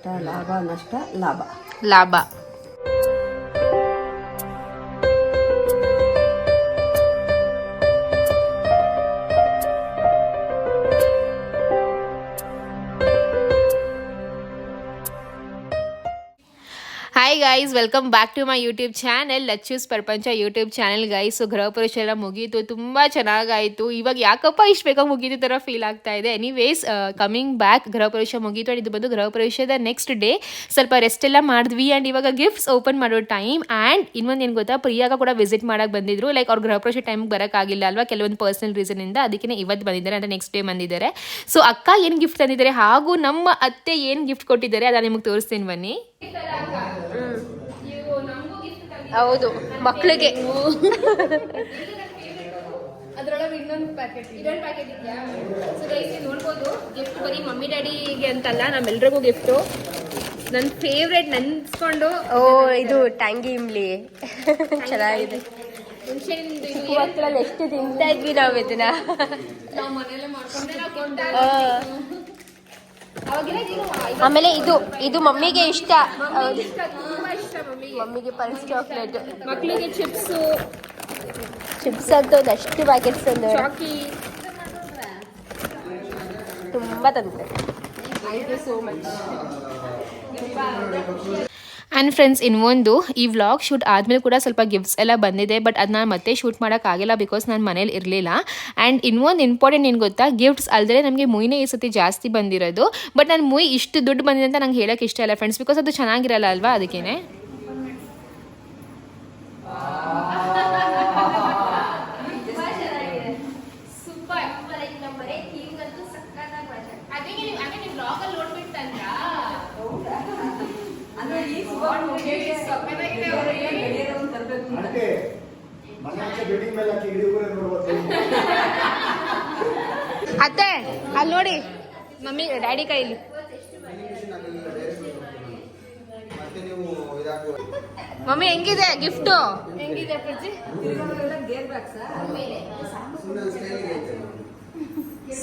ನಷ್ಟ ಲಾಭ ನಷ್ಟ ಲಾಭ ಲಾಭ guys welcome back to my YouTube channel Lachchus ಪ್ರಪಂಚ ಯೂಟ್ಯೂಬ್ ಚಾನೆಲ್ ಗೈಸ್ ಗೃಹ ಪುರುಷ ಎಲ್ಲ ಮುಗೀತು, ತುಂಬ ಚೆನ್ನಾಗಾಯಿತು. ಇವಾಗ ಯಾಕಪ್ಪ ಇಷ್ಟು ಬೇಗ ಮುಗೀತು ಥರ ಫೀಲ್ ಆಗ್ತಾ ಇದೆ? ಎನಿವೇಸ್ ಕಮಿಂಗ್ ಬ್ಯಾಕ್ ಗೃಹ ಪುರುಷ ಮುಗೀತು ಆ್ಯಂಡ್ ಇದು ಬಂದು ಗೃಹ ನೆಕ್ಸ್ಟ್ ಡೇ ಸ್ವಲ್ಪ ರೆಸ್ಟ್ ಎಲ್ಲ ಮಾಡಿದ್ವಿ ಆ್ಯಂಡ್ ಇವಾಗ ಗಿಫ್ಟ್ಸ್ ಓಪನ್ ಮಾಡೋ ಟೈಮ್ ಆ್ಯಂಡ್ ಇನ್ನೊಂದು ಏನು ಗೊತ್ತಾ, ಪ್ರಿಯಾಗ ಕೂಡ ವಿಸಿಟ್ ಮಾಡಕ್ಕೆ ಬಂದಿದ್ರು. ಲೈಕ್ ಅವ್ರ ಗೃಹ ಟೈಮ್ ಟೈಮ್ಗೆ ಬರೋಕ್ಕಾಗಿಲ್ಲ ಅಲ್ವಾ? ಕೆಲವೊಂದು ಪರ್ಸನಲ್ ರೀಸನಿಂದ ಅದಕ್ಕೆ ಇವತ್ತು ಬಂದಿದ್ದಾರೆ ಅಂದರೆ ನೆಕ್ಸ್ಟ್ ಡೇ ಬಂದಿದ್ದಾರೆ. ಸೊ ಅಕ್ಕ ಏನು ಗಿಫ್ಟ್ ತಂದಿದ್ದಾರೆ? ಹಾಗೂ ನಮ್ಮ ಅತ್ತೆ ಏನು ಗಿಫ್ಟ್ ಕೊಟ್ಟಿದ್ದಾರೆ? ಅದನ್ನ ನಿಮಗೆ ತೋರಿಸ್ತೀನಿ ಬನ್ನಿ. ಹೌದು ಮಕ್ಕಳಿಗೆ ಅದ್ರೊಳಗೆ ಇನ್ನೊಂದು ಪ್ಯಾಕೆಟ್ ಇದೊಂದು ಪ್ಯಾಕೆಟ್ ಇದೆಯಾ? ಸೊ ಗೈಸ್ ನೋಡ್ಬೋದು. ಗಿಫ್ಟ್ ಬರೀ ಮಮ್ಮಿ ಡ್ಯಾಡಿಗೆ ಅಂತಲ್ಲ ನಮ್ಮೆಲ್ರಿಗೂ ಗಿಫ್ಟು ನನ್ನ ಫೇವ್ರೆಟ್ ನೆನ್ಸ್ಕೊಂಡು ಓ ಇದು ಟ್ಯಾಂಗಿ ಇಮ್ಲಿ. ಚೆನ್ನಾಗಿದೆ. ಮಕ್ಕಳಲ್ಲಿ ಎಷ್ಟು ತಿಂತಾ ಇದ್ವಿ ನಾವು ಇದನ್ನ ನಾವು ಮನೆಯಲ್ಲೇ ಮಾಡ್ಕೊಂಡೆ ಆಮೇಲೆ ಇದು ಇದು ಮಮ್ಮಿಗೆ ಇಷ್ಟ. ಮಮ್ಮಿಗೆ ಪಲ್ಸ್ ಚಾಕ್ಲೇಟ್. ಮಕ್ಕಳಿಗೆ ಚಿಪ್ಸ್. ಚಿಪ್ಸ್ ಅಂತ ಒಂದು ಅಷ್ಟು ಪ್ಯಾಕೆಟ್ಸ್ ಒಂದು ತುಂಬ ತಂದ್ರೆ. Thank you so much and friends ಇನ್ನೊಂದು ಈ ವ್ಲಾಗ್ ಶೂಟ್ ಆದಮೇಲೆ ಕೂಡ ಸ್ವಲ್ಪ ಗಿಫ್ಟ್ಸ್ ಎಲ್ಲ ಬಂದಿದೆ ಬಟ್ ಅದು ನಾನು ಮತ್ತೆ ಶೂಟ್ ಮಾಡೋಕ್ಕಾಗಿಲ್ಲ ಬಿಕಾಸ್ ನಾನು ಮನೇಲಿ ಇರಲಿಲ್ಲ. ಆ್ಯಂಡ್ ಇನ್ನೊಂದು ಇಂಪಾರ್ಟೆಂಟ್ ಏನು ಗೊತ್ತಾ ಗಿಫ್ಟ್ಸ್ ಅಲ್ಲದೆ ನಮಗೆ ಮುಯಿನೇ ಈ ಸತಿ ಜಾಸ್ತಿ ಬಂದಿರೋದು ಬಟ್ ನಾನು ಮುಯಿ ಇಷ್ಟು ದುಡ್ಡು ಬಂದಿದೆ ಅಂತ ನಂಗೆ ಹೇಳೋಕ್ಕೆ ಇಷ್ಟ ಇಲ್ಲ ಫ್ರೆಂಡ್ಸ್ ಬಿಕಾಸ್ ಅದು ಚೆನ್ನಾಗಿರಲ್ಲ ಅಲ್ವಾ ಅದಕ್ಕೆ ಮನೆ ಆಚೆ ಬಿಲ್ಡಿಂಗ್ ಮೇಲೆ ಹಾಕಿ ಇಡೀ ಊರೇ ನೋಡ್ಬೋದು ಅತ್ತೆ ಅಲ್ಲಿ ನೋಡಿ. ಮಮ್ಮಿ ಡ್ಯಾಡಿ ಕೈಲಿ. ಮಮ್ಮಿ ಹೆಂಗಿದೆ ಗಿಫ್ಟು ಹೆಂಗಿದೆ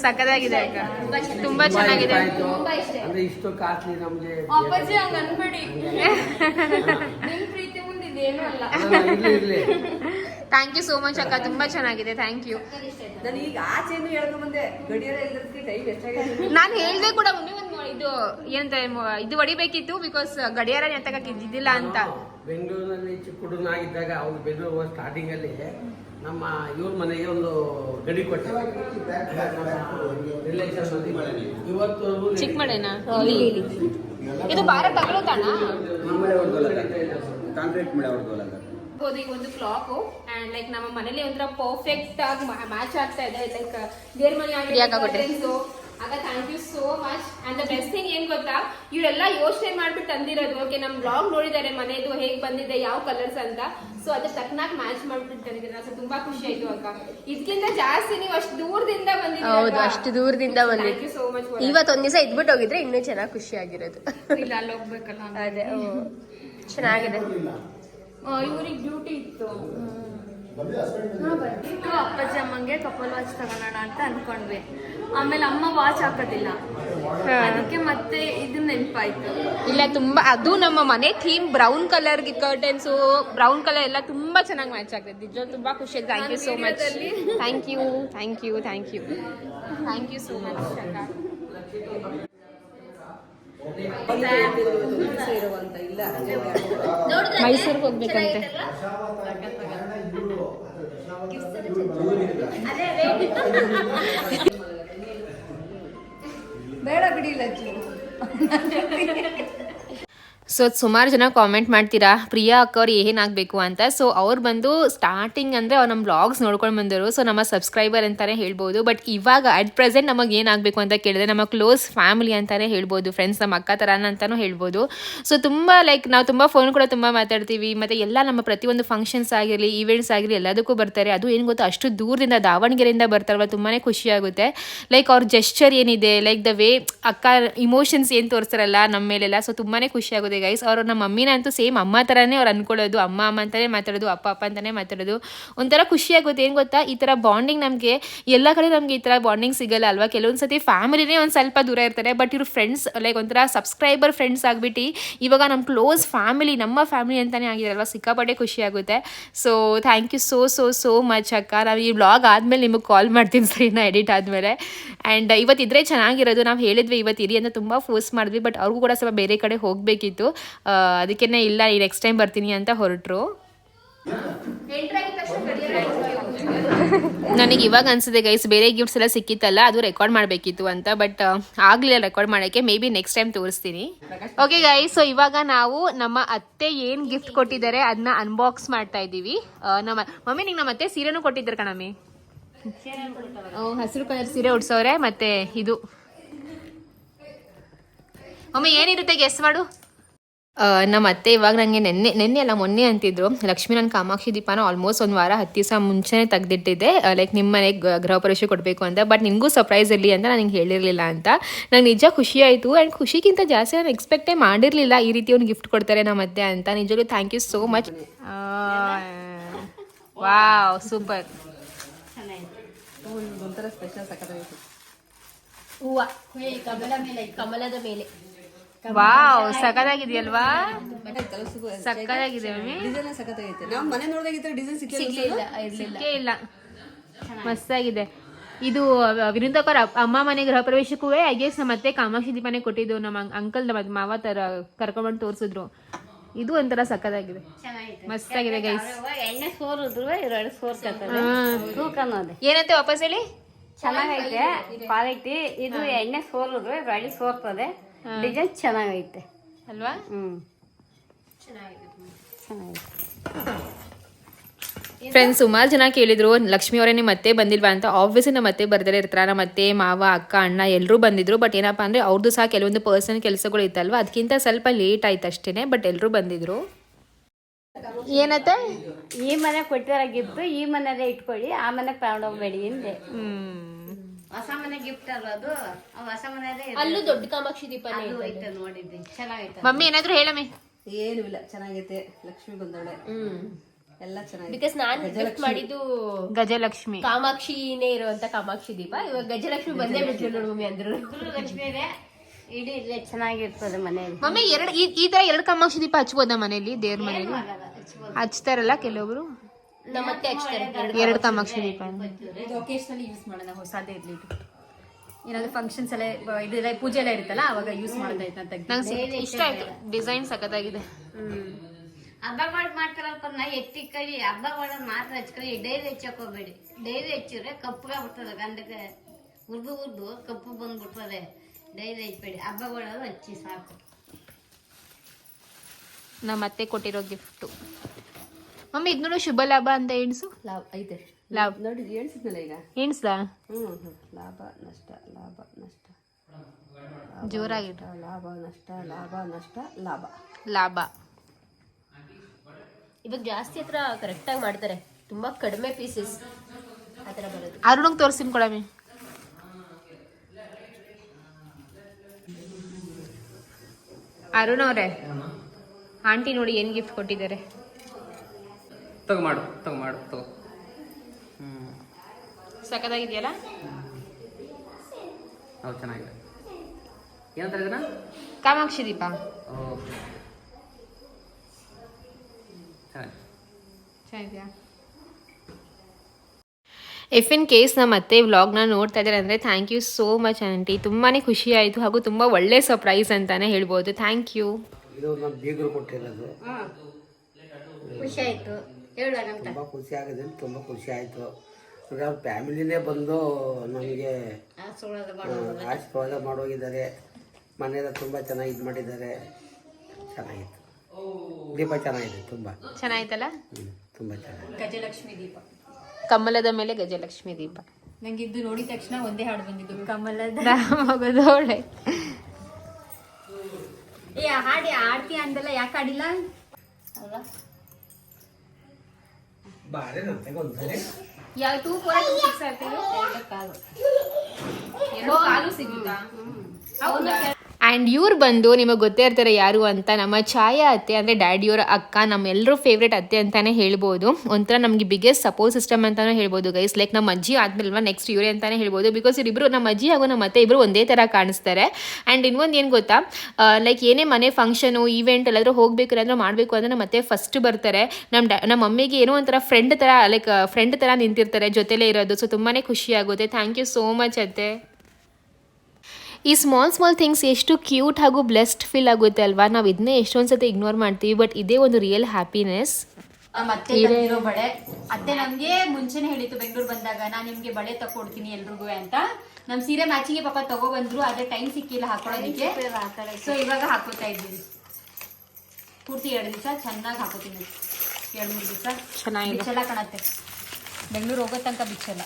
ಸಕ್ಕದಾಗಿದೆ ಅಕ್ಕ. ತುಂಬಾ ಚೆನ್ನಾಗಿದೆ. ಅಂದ್ರೆ ಇಷ್ಟು ಕಾಸ್ಟ್ಲಿ ನಮ್ಗೆ ಅಪ್ಪಾಜಿ ಹಂಗ ಅನ್ಬೇಡಿ. ನಿಮ್ ಪ್ರೀತಿ ಮುಂದೆ ಇದೇನು ಅಲ್ಲ ಇರ್ಲಿ ಇರ್ಲಿ. ಥ್ಯಾಂಕ್ ಯು ಸೋ ಮಚ್ ಅಕ್ಕ. ತುಂಬಾ ಚೆನ್ನಾಗಿದೆ. ಥ್ಯಾಂಕ್ ಯು ನಾನು ಈಗ ಆಚೆನೂ ಹೇಳ್ಕೊಂಬಂದೆ ಗಡಿಯಾರ ಇಲ್ಲದಕ್ಕೆ ಟೈಮ್ ಎಷ್ಟಾಗಿದೆ ನಾನು ಹೇಳ್ದೆ ಕೂಡ ಮಮ್ಮಿ ಒಂದು ಇದು ಏನಂತ ಇದು ಹೊಡಿಬೇಕಿತ್ತು ಬಿಕಾಸ್ ಗಡಿಯಾರ ಎತ್ತಕಕ್ಕೆ ಇದ್ದಿದ್ದಿಲ್ಲ ಅಂತ. ಬೆಂಗಳೂರಿನಲ್ಲಿ ಚಿಕ್ಕ ಹುಡುಗನಾಗಿದ್ದಾಗ ಅವ್ರು ಬೆಂಗಳೂರು ಸ್ಟಾರ್ಟಿಂಗ್ ಅಲ್ಲಿ ನಮ್ಮ ಇವ್ರ ಮನೆಗೆ ಒಂದು ಗಡಿ ಕೊಟ್ಟೆ ಇವತ್ತು ಚಿಕ್ಕ ಮಳೆನಾ ಇದು ಭಾರತ ತಗೊಳ್ತಾಣ ಕಾಂಕ್ರೀಟ್ ಮಾಡಿ ಅವ್ರದ್ದು ಈ ಒಂದು ಕ್ಲಾಕು ಅಂಡ್ ಲೈಕ್ ನಮ್ಮ ಮನೇಲಿ ಒಂಥರ ಪರ್ಫೆಕ್ಟ್ ಆಗಿ ಮ್ಯಾಚ್ ಆಗ್ತಾ ಇದೆ. ಲೈಕ್ ದೇರ್ ಮನೆ ಸೊ ಆಗ thank you so much and the best thing ಏನ್ ಗೊತ್ತಾ? ಇವರೆಲ್ಲ ಯೋಚನೆ ಮಾಡ್ಬಿಟ್ಟು ತಂದಿರೋದು. ಓಕೆ ನಮ್ ಬ್ಲಾಗ್ ನೋಡಿದ್ದಾರೆ ಮನೆದು ಹೇಗ್ ಬಂದಿದೆ ಯಾವ ಕಲರ್ಸ್ ಅಂತ. ಸೊ ಅದ್ರ ತಕ್ಕನಾಗಿ ಮ್ಯಾಚ್ ಮಾಡ್ಬಿಟ್ಟು ತಂದಿದ್ದೀರಾ. ಸೊ ತುಂಬಾ ಖುಷಿ ಆಯ್ತು ಅಕ್ಕ. ಇದಕ್ಕಿಂತ ಜಾಸ್ತಿ ನೀವು ಅಷ್ಟು ದೂರದಿಂದ ಹೌದು ಅಷ್ಟು ದೂರದಿಂದ ಥ್ಯಾಂಕ್ ಬಂದಿದ್ದು ಯು ಸೋ ಮಚ್ ಇವತ್ತೊಂದ್ ದಿವಸ ಇದ್ಬಿಟ್ಟು ಹೋಗಿದ್ರೆ ಇನ್ನೂ ಚೆನ್ನಾಗಿ ಖುಷಿ ಆಗಿರೋದು. ಇಲ್ಲ ಅಲ್ಲಿ ಹೋಗ್ಬೇಕಲ್ಲ. ಅದೇ ಚೆನ್ನಾಗಿದೆ. ಇವ್ರಿಗೆ ಡ್ಯೂಟಿ ಇತ್ತು. ಬಂದಿತ್ತು ಅಪ್ಪಾಜಿ ಅಮ್ಮಂಗೆ ಕಪಲ್ ವಾಚ್ ತಗೋಣ ಅಂತ ಅನ್ಕೊಂಡ್ವಿ. ಆಮೇಲೆ ಅಮ್ಮ ವಾಚ್ ಹಾಕೋದಿಲ್ಲ. ಅದಕ್ಕೆ ಮತ್ತೆ ಇದು ನೆನಪಾಯ್ತು. ಇಲ್ಲ ತುಂಬಾ ಅದು ನಮ್ಮ ಮನೆ theme brown colour curtains brown colour ಎಲ್ಲ ತುಂಬಾ ಚೆನ್ನಾಗಿ ಮ್ಯಾಚ್ ಆಗ್ತದೆ. ನಿಜ ತುಂಬಾ ಖುಷಿ ಆಯ್ತು. Thank you so much thank you thank you thank you thank you so much ಮೈಸೂರಿಗೆ ಹೋಗ್ಬೇಕಂತೆ. ಬೇಡ ಬಿಡಿ ಲಜ್ಜು. ಸೊ ಸುಮಾರು ಜನ ಕಾಮೆಂಟ್ ಮಾಡ್ತೀರಾ? ಪ್ರಿಯಾ ಅಕ್ಕ ಅವ್ರು ಏನಾಗಬೇಕು ಅಂತ? ಸೊ ಅವ್ರು ಬಂದು ಸ್ಟಾರ್ಟಿಂಗ್ ಅಂದರೆ ಅವ್ರು ನಮ್ಮ ಬ್ಲಾಗ್ಸ್ ನೋಡ್ಕೊಂಡು ಬಂದರು. ಸೊ ನಮ್ಮ ಸಬ್ಸ್ಕ್ರೈಬರ್ ಅಂತಲೇ ಹೇಳ್ಬೋದು. ಬಟ್ ಇವಾಗ ಅಟ್ ಪ್ರೆಸೆಂಟ್ ನಮಗೆ ಏನಾಗಬೇಕು ಅಂತ ಕೇಳಿದ್ರೆ, ನಮ್ಮ ಕ್ಲೋಸ್ ಫ್ಯಾಮಿಲಿ ಅಂತಲೇ ಹೇಳ್ಬೋದು. ಫ್ರೆಂಡ್ಸ್ ನಮ್ಮ ಅಕ್ಕ ಥರನ ಅಂತಲೂ ಹೇಳ್ಬೋದು. ಸೊ ತುಂಬ ಲೈಕ್ ನಾವು ತುಂಬ ಫೋನ್ ಕೂಡ ತುಂಬ ಮಾತಾಡ್ತೀವಿ. ಮತ್ತು ಎಲ್ಲ ನಮ್ಮ ಪ್ರತಿಯೊಂದು ಫಂಕ್ಷನ್ಸ್ ಆಗಿರಲಿ ಈವೆಂಟ್ಸ್ ಆಗಿರಲಿ ಎಲ್ಲದಕ್ಕೂ ಬರ್ತಾರೆ. ಅದು ಏನು ಗೊತ್ತಾ? ಅಷ್ಟು ದೂರದಿಂದ, ದಾವಣಗೆರೆಯಿಂದ ಬರ್ತಾರಲ್ಲ ತುಂಬಾ ಖುಷಿಯಾಗುತ್ತೆ ಲೈಕ್ ಅವ್ರ ಜೆಸ್ಚರ್ ಏನಿದೆ? ಲೈಕ್ ದ ವೇ ಅಕ್ಕ ಇಮೋಷನ್ಸ್ ಏನು ತೋರಿಸ್ತಾರಲ್ಲ ನಮ್ಮ ಮೇಲೆಲ್ಲ ಸೊ ತುಂಬಾ ಖುಷಿ ಅನಿಸಿದೆ ಗೈಸ್ ಅವರು ನಮ್ಮ ಮಮ್ಮಿನ ಅಂತೂ ಸೇಮ್ ಅಮ್ಮ ಥರನೇ ಅವ್ರು ಅಂದ್ಕೊಳ್ಳೋದು ಅಮ್ಮ ಅಮ್ಮ ಅಂತಲೇ ಮಾತಾಡೋದು, ಅಪ್ಪ ಅಪ್ಪ ಅಂತಲೇ ಮಾತಾಡೋದು. ಒಂಥರ ಖುಷಿ ಆಗುತ್ತೆ. ಏನು ಗೊತ್ತಾ? ಈ ಥರ ಬಾಂಡಿಂಗ್ ನಮಗೆ ಎಲ್ಲ ಕಡೆ ನಮಗೆ ಈ ಥರ ಬಾಂಡಿಂಗ್ ಸಿಗಲ್ಲ ಅಲ್ವಾ? ಕೆಲವೊಂದು ಸತಿ ಫ್ಯಾಮಿಲಿನೇ ಒಂದು ಸ್ವಲ್ಪ ದೂರ ಇರ್ತಾರೆ. ಬಟ್ ಇವ್ರು ಫ್ರೆಂಡ್ಸ್ ಲೈಕ್ ಒಂಥರ ಸಬ್ಸ್ಕ್ರೈಬರ್ ಫ್ರೆಂಡ್ಸ್ ಆಗಿಬಿಟ್ಟು ಇವಾಗ ನಮ್ಮ ಕ್ಲೋಸ್ ಫ್ಯಾಮಿಲಿ ನಮ್ಮ ಫ್ಯಾಮಿಲಿ ಅಂತಲೇ ಆಗಿದಾರಲ್ವ ಸಿಕ್ಕಾಪಟ್ಟೆ ಖುಷಿ ಆಗುತ್ತೆ. So thank you so so so much ಅಕ್ಕ. ನಾವು ಈ ಬ್ಲಾಗ್ ಆದಮೇಲೆ ನಿಮಗೆ ಕಾಲ್ ಮಾಡ್ತೀನಿ ಸರಿನಾ ಎಡಿಟ್ ಆದಮೇಲೆ. ಆ್ಯಂಡ್ ಇವತ್ತಿದ್ರೆ ಚೆನ್ನಾಗಿರೋದು. ನಾವು ಹೇಳಿದ್ವಿ ಇವತ್ತು ಇರಿ ಅಂತ ತುಂಬ ಫೋರ್ಸ್ ಮಾಡಿದ್ವಿ. ಬಟ್ ಅವ್ರಿಗೂ ಕೂಡ ಸ್ವಲ್ಪ ಬೇರೆ ಕಡೆ ಹೋಗಬೇಕಿತ್ತು. ಅದಕ್ಕೇ ಇಲ್ಲ, ಈ ನೆಕ್ಸ್ಟ್ ಟೈಮ್ ಬರ್ತೀನಿ ಅಂತ ಹೊರಟರು. ನನಗೆ ಇವಾಗ ಅನ್ಸುತ್ತೆ ಗೈಸ್ ಬೇರೆ ಗಿಫ್ಟ್ಸ್ ಎಲ್ಲ ಸಿಕ್ಕಿತ್ತಲ್ಲ, ಅದು ರೆಕಾರ್ಡ್ ಮಾಡಬೇಕಿತ್ತು ಅಂತ ಬಟ್ ಆಗಲಿಲ್ಲ ರೆಕಾರ್ಡ್ ಮಾಡೋಕ್ಕೆ ಮೇ ಬಿ ನೆಕ್ಸ್ಟ್ ಟೈಮ್ ತೋರಿಸ್ತೀನಿ. ಓಕೆ ಗೈಸ್ ಸೊ ಇವಾಗ ನಾವು ನಮ್ಮ ಅತ್ತೆ ಏನು ಗಿಫ್ಟ್ ಕೊಟ್ಟಿದ್ದಾರೆ ಅದನ್ನ ಅನ್ಬಾಕ್ಸ್ ಮಾಡ್ತಾ ಇದ್ದೀವಿ. ನಮ್ಮ, ಮಮ್ಮಿ ನಿಂಗೆ ನಮ್ಮ ಅತ್ತೆ ಸೀರೆನೂ ಕೊಟ್ಟಿದ್ದಾರೆ ಕಣಮ್ಮಿ. ಹಸಿರು ಕಲರ್ ಸೀರೆ ಉಡ್ಸೋರೆ ಮತ್ತೆ ಇದು. ಮಮ್ಮಿ ಏನಿರುತ್ತೆ ಗೆಸ್ ಮಾಡು. ನಮ್ಮ ಅತ್ತೆ ಇವಾಗ ನನಗೆ ನೆನ್ನೆ ನೆನ್ನೆ ಅಲ್ಲ ಮೊನ್ನೆ ಅಂತಿದ್ರು. ಲಕ್ಷ್ಮೀ ನನ್ನ ಕಾಮಾಕ್ಷಿ ದೀಪನ ಆಲ್ಮೋಸ್ಟ್ ಒಂದು ವಾರ ಹತ್ತು ದಿವಸ ಮುಂಚೆನೇ ತೆಗೆದಿಟ್ಟಿದ್ದೆ. ಲೈಕ್ ನಿಮ್ಮ ಮನೆಗೆ ಗೃಹ ಪ್ರವೇಶ ಕೊಡಬೇಕು ಅಂತ ಬಟ್ ನಿಮಗೂ ಸರ್ಪ್ರೈಸ್ ಇರಲಿ ಅಂತ ನನಗೆ ಹೇಳಿರಲಿಲ್ಲ ಅಂತ. ನಂಗೆ ನಿಜ ಖುಷಿ ಆಯಿತು ಆ್ಯಂಡ್ ಖುಷಿಗಿಂತ ಜಾಸ್ತಿ ನಾನು ಎಕ್ಸ್ಪೆಕ್ಟೇ ಮಾಡಿರಲಿಲ್ಲ ಈ ರೀತಿ ಒಂದು ಗಿಫ್ಟ್ ಕೊಡ್ತಾರೆ ನಮ್ಮ ಅತ್ತೆ ಅಂತ. ನಿಜವಾಗ್ಲೂ thank you so much wow super ಹೂವ ಕಮಲ ಮೇಲೆ ಕಮಲದ ಮೇಲೆ. ವಾವ್ ಸಖತ್ತಾಗಿದೆಯಲ್ವಾ? ಸಖತ್ತಾಗಿದೆ ಡಿಸೈನ್ ಸಖತ್ತಾಗೈತೆ ನಾವು ಮನೆ ನೋಡಿದಾಗ ಡಿಸೈನ್ ಸಿಕ್ಕಿಲ್ಲ ಸಿಕ್ಕೇ ಇಲ್ಲ. ಮಸ್ತಾಗಿದೆ. ಇದು ವಿರುದ್ಧಕರ ಅಮ್ಮ ಮನೆ ಗೃಹ ಪ್ರವೇಶಕ್ಕೂ ಐ ಗೆಸ್ ನಮ್ಮ ಅತ್ತೆ ಕಾಮಾಕ್ಷಿ ದೀಪನೇ ಕೊಟ್ಟಿದ್ದು ನಮ್ಮ ಅಂಕಲ್ ನಮ್ಮ ಮಾವ ತರ ಕರ್ಕೊಂಡ್ಬಂದು ತೋರಿಸಿದ್ರು. ಇದು ಒಂಥರ ಸಕ್ಕದಾಗಿದೆ ಮಸ್ತಾಗಿದೆ ಗೈಸ್ ಎಣ್ಣೆ ಸೋರಿದ್ರು ಎರಡು ನೋಡಿ. ಏನಂತೆ ವಾಪಸ್ ಹೇಳಿ? ಚೆನ್ನಾಗೈತೆ ಕ್ವಾಲಿಟಿ ಇದು ಎಣ್ಣೆ ಸೋರಿದ್ರು ರಡಿ ಸೋರ್ತದೆ ಡಿಸೈನ್ ಚೆನ್ನಾಗೈತೆ. ಅಲ್ವಾ? ಹ್ಮ್. ಚೆನ್ನಾಗೈತೆ. ಫ್ರೆಂಡ್ಸ್ ಸುಮಾರು ಜನ ಕೇಳಿದ್ರು ಲಕ್ಷ್ಮಿ ಅವರೇ ನಿಮ್ಮ ಮತ್ತೆ ಬಂದಿಲ್ವಾ ಅಂತ. ಆಬ್ವಿಯಸ್ಲಿ ನಮ್ಮ ಮತ್ತೆ ಬರ್ತಾರೆ ಇರ್ತಾರ. ನಮ್ಮ ಮತ್ತೆ ಮಾವ ಅಕ್ಕ ಅಣ್ಣ ಎಲ್ಲರೂ ಬಂದಿದ್ರು. ಬಟ್ ಏನಪ್ಪ ಅಂದ್ರೆ ಅವ್ರದ್ದು ಸಹ ಕೆಲವೊಂದು ಪರ್ಸನ್ ಕೆಲಸಗಳು ಇತ್ತಲ್ವ? ಅದಕ್ಕಿಂತ ಸ್ವಲ್ಪ ಲೇಟ್ ಆಯ್ತು ಅಷ್ಟೇ ಬಟ್ ಎಲ್ಲರೂ ಬಂದಿದ್ರು. ಏನತ್ತೆ? ಈ ಮನೆ ಕೊಟ್ಟಿರಾಗಿತ್ತು ಈ ಮನೆಯಲ್ಲೇ ಇಟ್ಕೊಳ್ಳಿ ಆ ಮನೆಗೆ ತಗೊಂಡೋಗ್ಬೇಡಿ ಹಿಂದೆ ಹೊಸ ಮನೆ ಗಿಫ್ಟ್ ಅಲ್ವಾ ಅದು? ಹೊಸ ಮನೆ ಅಲ್ಲೂ ದೊಡ್ಡ ಕಾಮಾಕ್ಷಿ ದೀಪನೇ ಅದು ಐತೆ ನೋಡಿದ್ದೀನಿ ಚೆನ್ನಾಗೈತೆ ಮಮ್ಮಿ ಏನಾದ್ರು ಹೇಳಮ್ಮಿ. ಏನು ಇಲ್ಲ ಚೆನ್ನಾಗೈತೆ. ಲಕ್ಷ್ಮಿ ಬಂದವಳೆ. ಎಲ್ಲ ಚೆನ್ನಾಗಿ ಬಿಕಾಸ್ ನಾನು ಗಿಫ್ಟ್ ಮಾಡಿದ್ದು ಗಜಲಕ್ಷ್ಮಿ. ಕಾಮಾಕ್ಷಿನೇ ಇರುವಂತ ಕಾಮಾಕ್ಷಿ ದೀಪ. ಇವಾಗ ಗಜಲಕ್ಷ್ಮಿ ಬಂದೇ ಬಿಟ್ಲು ನೋಡು ಮಮ್ಮಿ ಅಂದ್ರು. ಇದೆ. ಇಡೀ ಇಲ್ಲೇ ಚೆನ್ನಾಗಿರ್ತದೆ ಮನೆಯಲ್ಲಿ. ಮಮ್ಮಿ ಎರಡು ಈ ಈ ತರ ಎರಡು ಕಾಮಾಕ್ಷಿ ದೀಪ ಹಚ್ಬೋದ ಮನೇಲಿ ದೇವ್ರ ಮನೆಯಲ್ಲಿ? ಹಚ್ತಾರಲ್ಲ ಕೆಲವೊಬ್ರು ನಮ್ಮತ್ತೆ ಎರಡು ಕಾಮಾಕ್ಷಿ ದೀಪ ಇದು ಯೂಸ್ ಮಾಡೋಣ ಹೊಸದೇ ಇರ್ಲಿ ಇದು. ಏನಾದ್ರು ಫಂಕ್ಷನ್ಸ್ ಎಲ್ಲ ಇದೆಲ್ಲ ಪೂಜೆ ಎಲ್ಲ ಇರುತ್ತಲ್ಲ ಅವಾಗ ಯೂಸ್ ಮಾಡ್ತಾ ಇತ್ತು ಅಂತ ನಂಗೆ ಇಷ್ಟ ಆಯ್ತು. ಡಿಸೈನ್ ಸಖತ್ತಾಗಿದೆ. ಹಬ್ಬ ಮಾಡಿ ಮಾಡ್ತಾರಲ್ಪ ನಾ ಎತ್ತಿ ಕಳಿ ಹಬ್ಬ ಮಾಡೋದು ಮಾತ್ರ ಹಚ್ಕೊಳ್ಳಿ. ಡೈಲಿ ಹೋಗ್ಬೇಡಿ. ಡೈಲಿ ಹಚ್ಚಿದ್ರೆ ಕಪ್ಪಗಾಗ್ಬಿಡ್ತದೆ ಗಂಡಕ್ಕೆ ಉರ್ದು ಉರ್ದು ಕಪ್ಪು ಬಂದ್ಬಿಡ್ತದೆ ಡೈಲಿ ಹಚ್ಬೇಡಿ. ಹಬ್ಬ ಮಾಡೋದು ಹಚ್ಚಿ ಸಾಕು. ನಮ್ಮ ಅತ್ತೆ ಕೊಟ್ಟಿರೋ ಗಿಫ್ಟು ಮಮ್ಮಿ ಇದ್ ನೋಡು ಶುಭ ಲಾಭ ಅಂತ ಎಣಿಸು. ಲಾಭ ಐತೆ. ಲಾಭ. ನೋಡಿ ಹೇಳ್ಸಿದ್ನಲ್ಲ ಈಗ? ಎಣಿಸ್ದ? ಹ್ಞೂ ಹ್ಞೂ ಲಾಭ ನಷ್ಟ ಲಾಭ ನಷ್ಟ. ಜೋರಾಗಿಟ್ಟ ಲಾಭ ನಷ್ಟ ಲಾಭ ನಷ್ಟ ಲಾಭ. ಲಾಭ. ಇವಾಗ ಜಾಸ್ತಿ ಹತ್ರ ಕರೆಕ್ಟಾಗಿ ಮಾಡ್ತಾರೆ. ತುಂಬಾ ಕಡಿಮೆ ಪೀಸಸ್ ಆತರ ಬರೋದು. ಅರುಣಂಗೆ ತೋರಿಸ್ತೀನಿ ಕೊಡಮಿ. ಅರುಣ್ ಅವ್ರೆ ಆಂಟಿ ನೋಡಿ ಏನ್ ಗಿಫ್ಟ್ ಕೊಟ್ಟಿದ್ದಾರೆ. ತಗೋ ಮಾಡು ತಗೋ ಮಾಡು ತಗೋ. ಸಖತ್ತಾಗಿದೆಯಲ್ಲ? ಹೌದು ಚೆನ್ನಾಗಿದೆ. ಏನಂತಾರೆ ಇದನ್ನ? ಕಾಮಾಕ್ಷಿ ದೀಪ. ಓಕೆ. ಚೆನ್ನಾಗಿದೆ. ಚೆನ್ನಾಗಿದೆಯಾ? ಇಫ್ ಇನ್ ಕೇಸ್ ನಮ್ಮ ಮತ್ತೆ ವ್ಲಾಗ್ನ ನೋಡ್ತಾ ಇದ್ದಾರೆ ಅಂದರೆ thank you so much aunty. ತುಂಬಾ ಖುಷಿ ಆಯಿತು ಹಾಗೂ ತುಂಬ ಒಳ್ಳೆ ಸರ್ಪ್ರೈಸ್ ಅಂತಲೇ ಹೇಳ್ಬೋದು. ಥ್ಯಾಂಕ್ ಯು ಇದು ನಮ್ಮ ಬೀಗರು ಕೊಟ್ಟಿರೋದು. ಖುಷಿ ಆಯ್ತು. ಹೇಳುವಾಗಂತ ತುಂಬ ಖುಷಿ ಆಗಿದೆ ತುಂಬ ಖುಷಿ ಆಯಿತು. ಅವ್ರ ಫ್ಯಾಮಿಲಿನೇ ಬಂದು ನನಗೆ ಆಸೋಳದ ಆಶೀರ್ವಾದ ಮಾಡೋಗಿದ್ದಾರೆ. ಮನೆಯಲ್ಲ ತುಂಬ ಚೆನ್ನಾಗಿ ಇದು ಮಾಡಿದ್ದಾರೆ. ಚೆನ್ನಾಗಿತ್ತು. ದೀಪ ಚೆನ್ನಾಗಿದೆ ತುಂಬ. ಚೆನ್ನಾಗಿತ್ತಲ್ಲ ತುಂಬ ಚೆನ್ನಾಗಿದೆ. ಗಜಲಕ್ಷ್ಮಿ ದೀಪ. ಕಮಲದ ಮೇಲೆ ಗಜಲಕ್ಷ್ಮಿ ದೀಪ. ನಂಗೆ ಇದ್ದು ನೋಡಿದ ತಕ್ಷಣ ಒಂದೇ ಹಾಡು ಬಂದಿದ್ದು. ಕಮಲದ ಮಗದೋಳೆ ಏ ಆ ಹಾಡಿ ಆಡ್ತೀಯ ಅಂದಲ್ಲ ಯಾಕೆ ಆಡಿಲ್ಲ ಬಾರೆ ನಂತಾಗ ಒಂದ್ಸಲ ಯಾವ ಟೂ ಫೋರ್ ಸಿಕ್ಸ್ ಆಗ್ತೀವಿ ಆ್ಯಂಡ್ ಆ್ಯಂಡ್ ಇವ್ರು ಬಂದು ನಿಮಗೆ ಗೊತ್ತೇ ಇರ್ತಾರೆ ಯಾರು ಅಂತ. ನಮ್ಮ ಛಾಯಾ ಅತ್ತೆ ಅಂದರೆ ಡ್ಯಾಡಿಯವರ ಅಕ್ಕ ನಮ್ಮೆಲ್ಲರೂ ಫೇವ್ರೇಟ್ ಅತ್ತೆ ಅಂತಲೇ ಹೇಳ್ಬೋದು. ಒಂಥರ ನಮಗೆ ಬಿಗ್ಗೆಸ್ಟ್ ಸಪೋರ್ಟ್ ಸಿಸ್ಟಮ್ ಅಂತಲೂ ಹೇಳ್ಬೋದು ಗೈಸ್ ಲೈಕ್ ನಮ್ಮ ಅಜ್ಜಿ ಆದ್ಮೇಲೆ ನೆಕ್ಸ್ಟ್ ಇವರೇ ಅಂತಲೇ ಹೇಳ್ಬೋದು. ಬಿಕಾಸ್ ಇವರಿಬ್ರು ನಮ್ಮ ಅಜ್ಜಿ ಹಾಗೂ ನಮ್ಮ ಅತ್ತೆ ಇಬ್ಬರು ಒಂದೇ ಥರ ಕಾಣಿಸ್ತಾರೆ. ಆ್ಯಂಡ್ ಇನ್ನೊಂದು ಏನು ಗೊತ್ತಾ? ಲೈಕ್ ಏನೇ ಮನೆ ಫಂಕ್ಷನು ಈವೆಂಟ್ ಎಲ್ಲಾದರೂ ಹೋಗಬೇಕು ಅಂದರೆ ಮಾಡಬೇಕು ಅಂದರೆ ನಮ್ಮ ಅತ್ತೆ ಫಸ್ಟ್ ಬರ್ತಾರೆ. ನಮ್ಮ ಡ್ಯಾ ನಮ್ಮ ಮಮ್ಮಿಗೆ ಏನೋ ಒಂಥರ ಫ್ರೆಂಡ್ ಥರ ಲೈಕ್ ಫ್ರೆಂಡ್ ಥರ ನಿಂತಿರ್ತಾರೆ ಜೊತೆಲೇ ಇರೋದು. ಸೊ ತುಂಬಾ ಖುಷಿ ಆಗುತ್ತೆ. ಥ್ಯಾಂಕ್ ಯು ಸೋ ಮಚ್ ಅತ್ತೆ. ಈ ಸ್ಮಾಲ್ ಸ್ಮಾಲ್ ಥಿಂಗ್ಸ್ ಎಷ್ಟು ಕ್ಯೂಟ್ ಹಾಗೂ ಬ್ಲೆಸ್ಡ್ ಫೀಲ್ ಆಗುತ್ತೆ ಅಲ್ವಾ? ನಾವು ಇದನ್ನೇ ಎಷ್ಟೊಂದು ಸತಿ ಇಗ್ನೋರ್ ಮಾಡ್ತೀವಿ ಬಟ್ ಇದೇ ಒಂದು ರಿಯಲ್ ಹ್ಯಾಪಿನೆಸ್ ಮತ್ತೆ ಬಳೆ. ಅತ್ತೆ ನಮ್ಗೆ ಮುಂಚೆನೆ ಹೇಳಿತ್ತು ಬೆಂಗಳೂರು ಬಂದಾಗ ನಾನು ನಿಮ್ಗೆ ಬಳೆ ತಕೊಡ್ತೀನಿ ಎಲ್ರಿಗೂ ಅಂತ. ನಮ್ ಸೀರೆ ಮ್ಯಾಚಿಂಗ್ ಪಾಪ ತಗೋ ಬಂದ್ರು ಅದೇ ಟೈಮ್ ಸಿಕ್ಕಿಲ್ಲ ಹಾಕೊಳ್ಳೋದಕ್ಕೆ ಸೊ ಇವಾಗ ಹಾಕೋತಾ ಇದ್ದೀವಿ. ಪೂರ್ತಿ ಎರಡು ದಿವಸ ಚೆನ್ನಾಗಿ ಹಾಕೋತೀನಿ. ಎರಡು ಮೂರು ದಿವಸ. ಚೆನ್ನಾಗಿ ಬಿಚ್ಚಲ್ಲ ಕಾಣತ್ತೆ. ಬೆಂಗಳೂರು ಹೋಗೋ ತನಕ ಬಿಚ್ಚಲ್ಲ.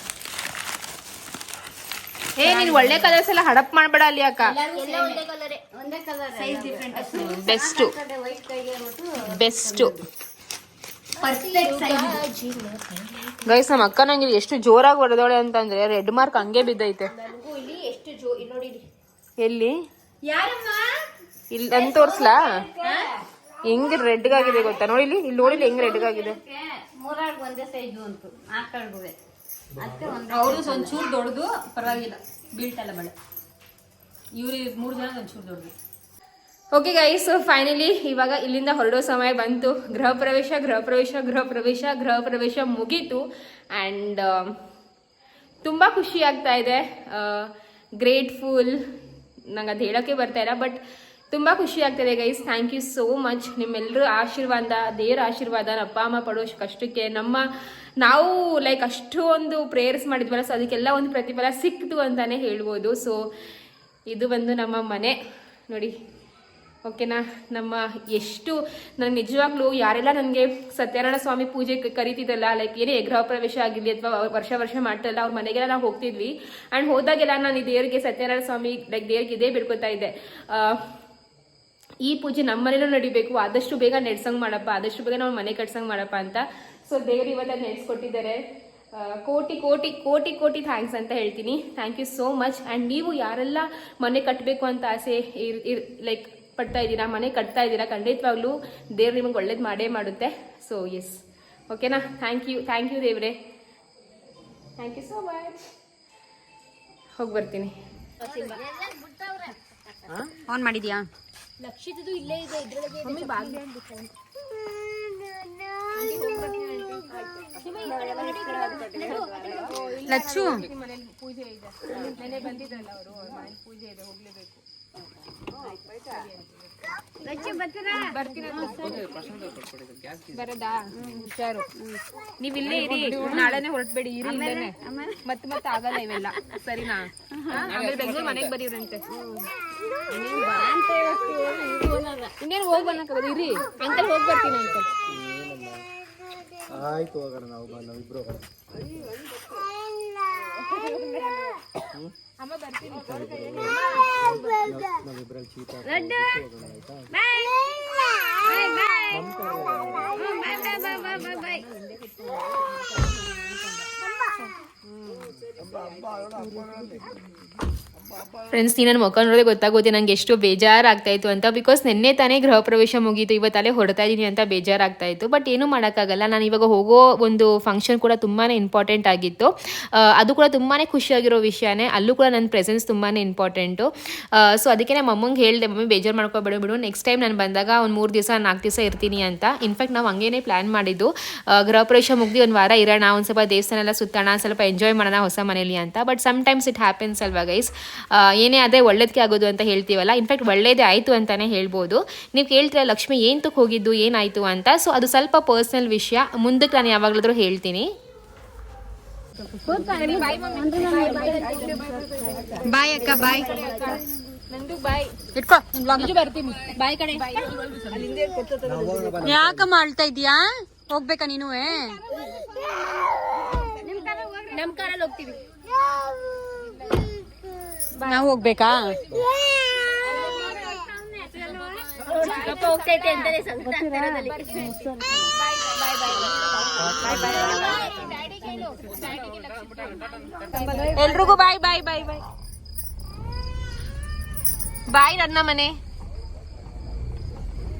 ಏ ನೀನು ಒಳ್ಳೆ ಕಲರ್ಸ್ ಎಲ್ಲ ಹಡಪ್ ಮಾಡಬೇಡ ಅಲ್ಲಿ ಅಕ್ಕ. ಬೆಸ್ಟ್ ಬೆಸ್ಟ್ ಕಲರ್ ಒಂದೇ ಕಲರ್ ಸೈಜ್ ಡಿಫ್ರೆಂಟ್ ಅಷ್ಟೇ. ಬೆಸ್ಟು ವೈಟ್ ಕೈಗೆ ಮತ್ತು ಬೆಸ್ಟು ಪರ್ಫೆಕ್ಟ್ ಸೈಜ್ ಗೈಸ್ ನಮ್ಮ ಅಕ್ಕ ನಂಗೆ ಎಷ್ಟು ಜೋರಾಗಿ ಹೊಡೆದೋಳೆ ಅಂತಂದ್ರೆ ರೆಡ್ ಮಾರ್ಕ್ ಹಂಗೆ ಬಿದ್ದೈತೆ. ನನಗೂ ಇಲ್ಲಿ ಎಷ್ಟು ಜೋ ಇಲ್ಲಿ ನೋಡಿ ಇಲ್ಲಿ. ಎಲ್ಲಿ? ಯಾರಮ್ಮ? ಇಲ್ಲಿ ಅಂತ ತೋರಿಸ್ಲಾ? ಹೆಂಗ್ ರೆಡ್ಗಾಗಿದೆ ಗೊತ್ತಾ? ನೋಡಿಲಿ ಇಲ್ಲಿ ಇಲ್ಲಿ ನೋಡಿಲಿ ಹೆಂಗ್ ರೆಡ್ಗಾಗಿದೆ ಆಗಿದೆ ಒಂದೇ ಸೈಜು ಅಂತು ಒಂದೇ ಅವ್ರದ್ದು ಒಂಚೂರು ದೊಡ್ಡದು ಪರವಾಗಿಲ್ಲ. ಬೀಳ್ತಲ್ಲ ಬಳೆ ಇವ್ರಿ ಮೂರು ಜನ ಒಂಚೂರು ದೊಡ್ಡದು. ಓಕೆ ಗೈಸ್ ಫೈನಲಿ ಇವಾಗ ಇಲ್ಲಿಂದ ಹೊರಡೋ ಸಮಯ ಬಂತು. ಗೃಹ ಪ್ರವೇಶ ಗೃಹ ಪ್ರವೇಶ ಗೃಹ ಪ್ರವೇಶ ಗೃಹ ಪ್ರವೇಶ ಮುಗೀತು. ಆ್ಯಂಡ್ ತುಂಬ ಖುಷಿ ಆಗ್ತಾ ಇದೆ. ಗ್ರೇಟ್ಫುಲ್ ನಂಗೆ ಅದು ಹೇಳೋಕ್ಕೆ ಬರ್ತಾ ಇಲ್ಲ ಬಟ್ ತುಂಬ ಖುಷಿ ಆಗ್ತದೆ guys thank you so much ನಿಮ್ಮೆಲ್ಲರ ಆಶೀರ್ವಾದ, ದೇವರ ಆಶೀರ್ವಾದ ಅಪ್ಪ ಅಮ್ಮ ಪಡೋ ಕಷ್ಟಕ್ಕೆ ನಮ್ಮ ನಾವು ಲೈಕ್ ಅಷ್ಟು ಒಂದು ಪ್ರೇಯರ್ಸ್ ಮಾಡಿದ್ವಲ್ಲ ಸೊ ಅದಕ್ಕೆಲ್ಲ ಒಂದು ಪ್ರತಿಫಲ ಸಿಕ್ತು ಅಂತಲೇ ಹೇಳ್ಬೋದು. ಸೊ ಇದು ಬಂದು ನಮ್ಮ ಮನೆ. ನೋಡಿ ಓಕೆನಾ ನಮ್ಮ ಎಷ್ಟು ನನಗೆ ನಿಜವಾಗ್ಲೂ ಯಾರೆಲ್ಲ ನನಗೆ ಸತ್ಯನಾರಾಯಣ ಸ್ವಾಮಿ ಪೂಜೆ ಕರಿತಿದ್ದಲ್ಲ ಲೈಕ್ ಏನೇ ಗೃಹ ಪ್ರವೇಶ ಆಗಿರಲಿ ಅಥವಾ ವರ್ಷ ವರ್ಷ ಮಾಡ್ತಾರಲ್ಲ ಅವ್ರ ಮನೆಗೆಲ್ಲ ನಾವು ಹೋಗ್ತಿದ್ವಿ. ಆ್ಯಂಡ್ ಹೋದಾಗೆಲ್ಲ ನಾನು ಈ ದೇವರಿಗೆ ಸತ್ಯನಾರಾಯಣ ಸ್ವಾಮಿ ಲೈಕ್ ದೇವ್ರಿಗೆ ಇದೇ ಬಿಡ್ಕೊತಾ ಇದ್ದೆ. ಈ ಪೂಜೆ ನಮ್ಮ ಮನೇಲೂ ನಡಿಬೇಕು. ಆದಷ್ಟು ಬೇಗ ನೆಡ್ಸಂಗ್ ಮಾಡಪ್ಪ ಆದಷ್ಟು ಬೇಗ ನಾವು ಮನೆ ಕಟ್ಸಂಗ್ ಮಾಡಪ್ಪ ಅಂತ. ಸೊ ದೇವರು ಇವತ್ತ ನೆಡ್ಸ್ಕೊಟ್ಟಿದ್ದಾರೆ. ಕೋಟಿ ಕೋಟಿ ಕೋಟಿ ಕೋಟಿ ಥ್ಯಾಂಕ್ಸ್ ಅಂತ ಹೇಳ್ತೀನಿ. Thank you so much and ನೀವು ಯಾರೆಲ್ಲ ಮನೆ ಕಟ್ಟಬೇಕು ಅಂತ ಆಸೆ ಇರ್ ಇರ್ ಲೈಕ್ ಪಡ್ತಾ ಇದ್ದೀರಾ ಮನೆ ಕಟ್ತಾ ಇದ್ದೀರಾ ಖಂಡಿತವಾಗ್ಲೂ ದೇವ್ರು ನಿಮಗೆ ಒಳ್ಳೇದು ಮಾಡೇ ಮಾಡುತ್ತೆ. ಸೊ ಎಸ್ ಓಕೆನಾ ಥ್ಯಾಂಕ್ ಯು ಥ್ಯಾಂಕ್ ಯು ದೇವ್ರೆ. ಥ್ಯಾಂಕ್ ಯು ಸೋ ಮಚ್ ಹೋಗಿ ಬರ್ತೀನಿ. ಆನ್ ಮಾಡಿದ್ಯಾ? ಲಕ್ಷಿತದು ಇಲ್ಲೇ ಇದೆ ಇದ್ರೊಳಗೆ ಲಚ್ಚು ಬರದಾ ಹುಷಾರು ನೀವ್ ಇಲ್ಲೇ ಇರಿ ನಾಳೆನೆ ಹೊರಟ್ಬೇಡಿ ಇರಿ ಇಲ್ಲೇನೆ ಮತ್ತೆ ಮತ್ತೆ ಆಗಲ್ಲ ಇವೆಲ್ಲ ಸರಿನಾ ಆಮೇಲೆ ಬೆಂಗಳೂರು ಮನೆಗೆ ಬರೀವ್ರಂತೆ ಇನ್ನೇನು ಹೋಗಿ ಬನ್ನಕ ಇರಿ ಅಂತ ಹೋಗಿ ಬರ್ತೀನಿ ಅಂತ ಆಯ್ತು ಹೋಗೋಣ ನಾವು ಇಬ್ರು ಹೋಗೋಣ ನಾವಿಬ್ರಲ್ಲಿ ಚೀತ ಫ್ರೆಂಡ್ಸ್ ನೀನು ನನ್ನ ಮುಖ ನೋಡೋದೇ ಗೊತ್ತಾಗುತ್ತೆ ನಂಗೆ ಎಷ್ಟು ಬೇಜಾರಾಗ್ತಾಯಿತ್ತು ಅಂತ. ಬಿಕಾಸ್ ನಿನ್ನೆ ತಾನೇ ಗೃಹ ಪ್ರವೇಶ ಮುಗೀತು ಇವತ್ತಲ್ಲೇ ಹೊಡ್ತಾ ಇದ್ದೀನಿ ಅಂತ ಬೇಜಾರಾಗ್ತಾ ಇತ್ತು ಬಟ್ ಏನೂ ಮಾಡೋಕ್ಕಾಗಲ್ಲ. ನಾನು ಇವಾಗ ಹೋಗೋ ಒಂದು ಫಂಕ್ಷನ್ ಕೂಡ ತುಂಬಾ ಇಂಪಾರ್ಟೆಂಟ್ ಆಗಿತ್ತು. ಅದು ಕೂಡ ತುಂಬಾ ಖುಷಿಯಾಗಿರೋ ವಿಷಯನೇ. ಅಲ್ಲೂ ಕೂಡ ನನ್ನ ಪ್ರೆಸೆನ್ಸ್ ತುಂಬಾ ಇಂಪಾರ್ಟೆಂಟು ಸೊ ಅದಕ್ಕೆ ನಮ್ಮ ಅಮ್ಮಂಗೆ ಹೇಳಿದೆ, ಮಮ್ಮಿ, ಬೇಜಾರು ಮಾಡ್ಕೊಬೇಡ, ಬಿಡು. ನೆಕ್ಸ್ಟ್ ಟೈಮ್ ನಾನು ಬಂದಾಗ ಒಂದು ಮೂರು ದಿವಸ, ನಾಲ್ಕು ದಿವಸ ಇರ್ತೀನಿ ಅಂತ. ಇನ್ಫ್ಯಾಕ್ಟ್ ನಾವು ಹಂಗೇನೆ ಪ್ಲ್ಯಾನ್ ಮಾಡಿದ್ದು. ಗೃಹ ಪ್ರವೇಶ ಮುಗಿದು ಒಂದು ವಾರ ಇರೋಣ, ಒಂದು ಸ್ವಲ್ಪ ದೇವಸ್ಥಾನ ಎಲ್ಲ ಸುತ್ತೋಣ, ಸ್ವಲ್ಪ ಎಂಜಾಯ್ ಮಾಡೋಣ ಹೊಸ ಮನೇಲಿ ಅಂತ. But sometimes it happens ಅಲ್ವಾ ಗೈಸ್ ಏನೇ ಆದರೆ ಒಳ್ಳೇದಕ್ಕೆ ಆಗೋದು ಅಂತ ಹೇಳ್ತೀವಲ್ಲ? ಇನ್ಫ್ಯಾಕ್ಟ್ ಒಳ್ಳೇದೇ ಆಯಿತು ಅಂತಲೇ ಹೇಳ್ಬೋದು. ನೀವು ಕೇಳ್ತೀರಾ ಲಕ್ಷ್ಮಿ ಏನಕ್ಕೆ ಹೋಗಿದ್ದು ಏನಾಯಿತು ಅಂತ? ಸೊ ಅದು ಸ್ವಲ್ಪ ಪರ್ಸ್ನಲ್ ವಿಷಯ. ಮುಂದಕ್ಕೆ ನಾನು ಯಾವಾಗಲಾದರೂ ಹೇಳ್ತೀನಿ. ಬಾಯ್ ಅಕ್ಕ ಬಾಯ್ ನಂದು ಬಾಯ್ ಇಟ್ಕೋ ಬರ್ತೀನಿ. ಬಾಯ್ ಕಡೆ ಯಾಕಮ್ಮ ಅಳ್ತಾ ಇದೀಯಾ ಹೋಗ್ಬೇಕಾ ನೀನು ನಮ್ಮ ಕಾರಲ್ಲಿ ಹೋಗ್ತೀವಿ. ನಾವು ಹೋಗ್ಬೇಕಾ. ಎಲ್ರಿಗೂ ಬಾಯ್ ಬಾಯ್ ಬಾಯ್ ಬಾಯ್ ಬಾಯ್ ನನ್ನ ಮನೆ